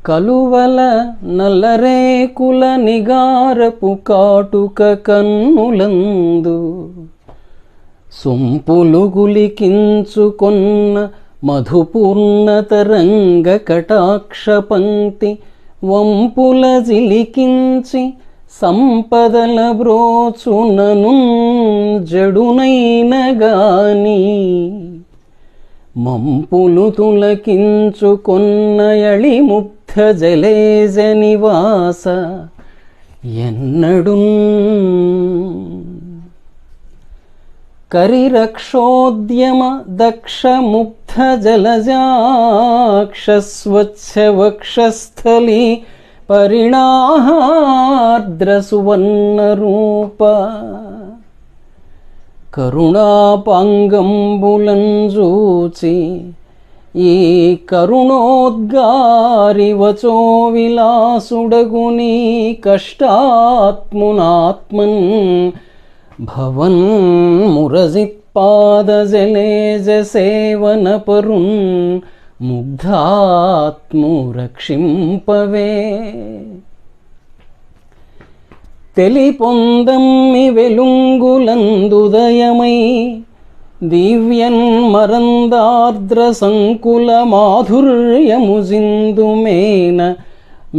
కలువల నల్లరేకుల నిగారపు కాటుక కన్నులందు సొంపులు గులికించుకొన్న మధుపూర్ణతరంగ కటాక్ష పంక్తి వంపుల జిలికించి సంపదల బ్రోచునను జడునైన గాని మంపులు తులకించుకొన్నయళి ముగ్ధ జలేజ నివాస ఎన్నడు కరిరక్షోద్యమ దక్ష ముగ్ధ జలజాక్ష స్వచ్ఛ వక్షస్థలి పరిణాహార్ద్ర సువర్ణ రూప కరుణాపాంగంబులంజూచి ఈ కరుణోద్గారి వచో విలాసుడగుని కష్టాత్మునాత్మన్ భవన్ మురజిత్పాదజలేజ సేవన పరున్ ముగ్ధాత్ము రక్షింపవే తెలిపొందమ్మి వెలుంగులందుదయ దివ్యన్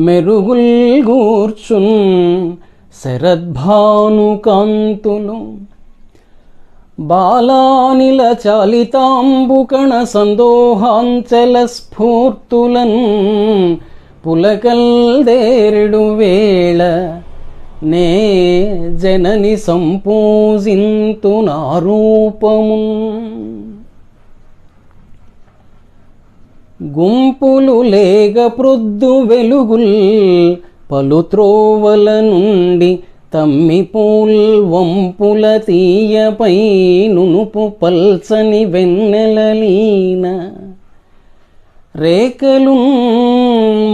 మెరుగుల్గూర్చున్ శరద్భానుకాంతులు బాలానిల చాలితాంబుకణ సందోహాంచల స్ఫూర్తులన్ పులకల్దేరుడు వేళ నే జనని సంపూజింతు నారూపము గుంపులు లేగ ప్రొద్దు వెలుగుల్ పలుత్రోవల నుండి తమ్మిపూల్ వంపుల తీయపై నునుపు పల్చని వెన్నెలలీన రేకలు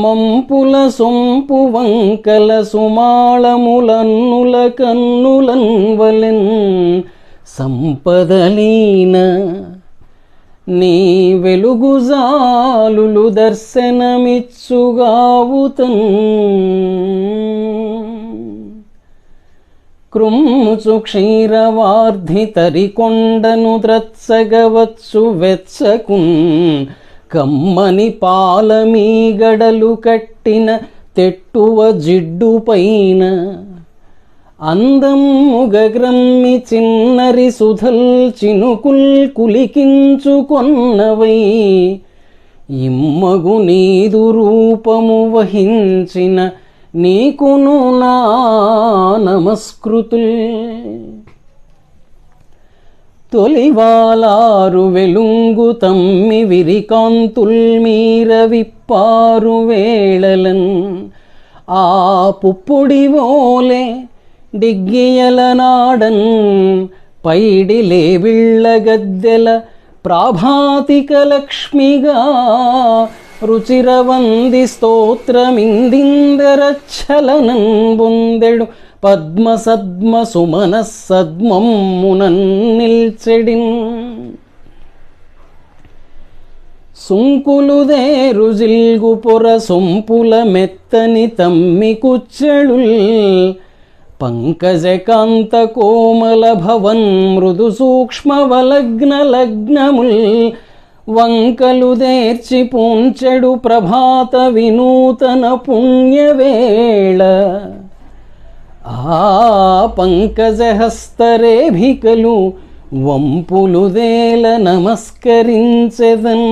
మంపుల సొంపు వంకల సుమాళములన్నుల కన్నులన్వలెన్ సంపదలీన నీ వెలుగుజాలులు దర్శనమిచ్చుగావుతన్ కృమ్ముచు క్షీరవార్ధి తరికొండను ద్రత్సగవచ్చు వెచ్చకున్. కమ్మని పాలమీగడలు కట్టిన తెట్టువ జిడ్డు పైన. అందమ్ముగగ్రమ్మి చిన్నరి సుధల్ చినుకుల్ కులికించుకొన్నవై ఇమ్మగు నీదు రూపము వహించిన నీకును నా నమస్కృతుల్. తొలివాలారు వెలుంగు తమ్మి విరికాంతుల్ మీర విప్పారు వేళలన్. ఆ పుప్పుడివోలే డిగ్గియల నాడన్. పైడిలే విళ్ళగద్దెల ప్రాభాతిక లక్ష్మిగా రుచిరవంది స్తోత్రమిందిందరచ్చలనం బొందెడు పద్మ సద్మ సుమన సద్మమ్మునన్ నిల్చెడిన్ సుంకులుదేరు జిల్గు పొర సొంపుల మెత్తని తమ్మి కుచ్చెళుల్ పంకజకాంత కోమల భవన్ మృదు సూక్ష్మ వలగ్న లగ్నముల్. వంకలు దేర్చి పూంచెడు ప్రభాత వినూతన పుణ్యవేళ. ఆ పంకజహస్తరేభికలు వంపులుదేల నమస్కరించెదన్.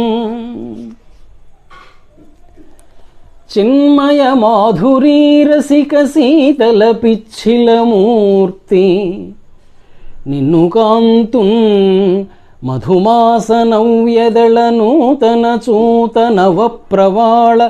చిన్మయ మాధురీ రసిక శీతల పిచ్చిలమూర్తి నిన్ను కాంతున్ మధుమాస నవ్యదళ నూతన చూత నవ ప్రవాళ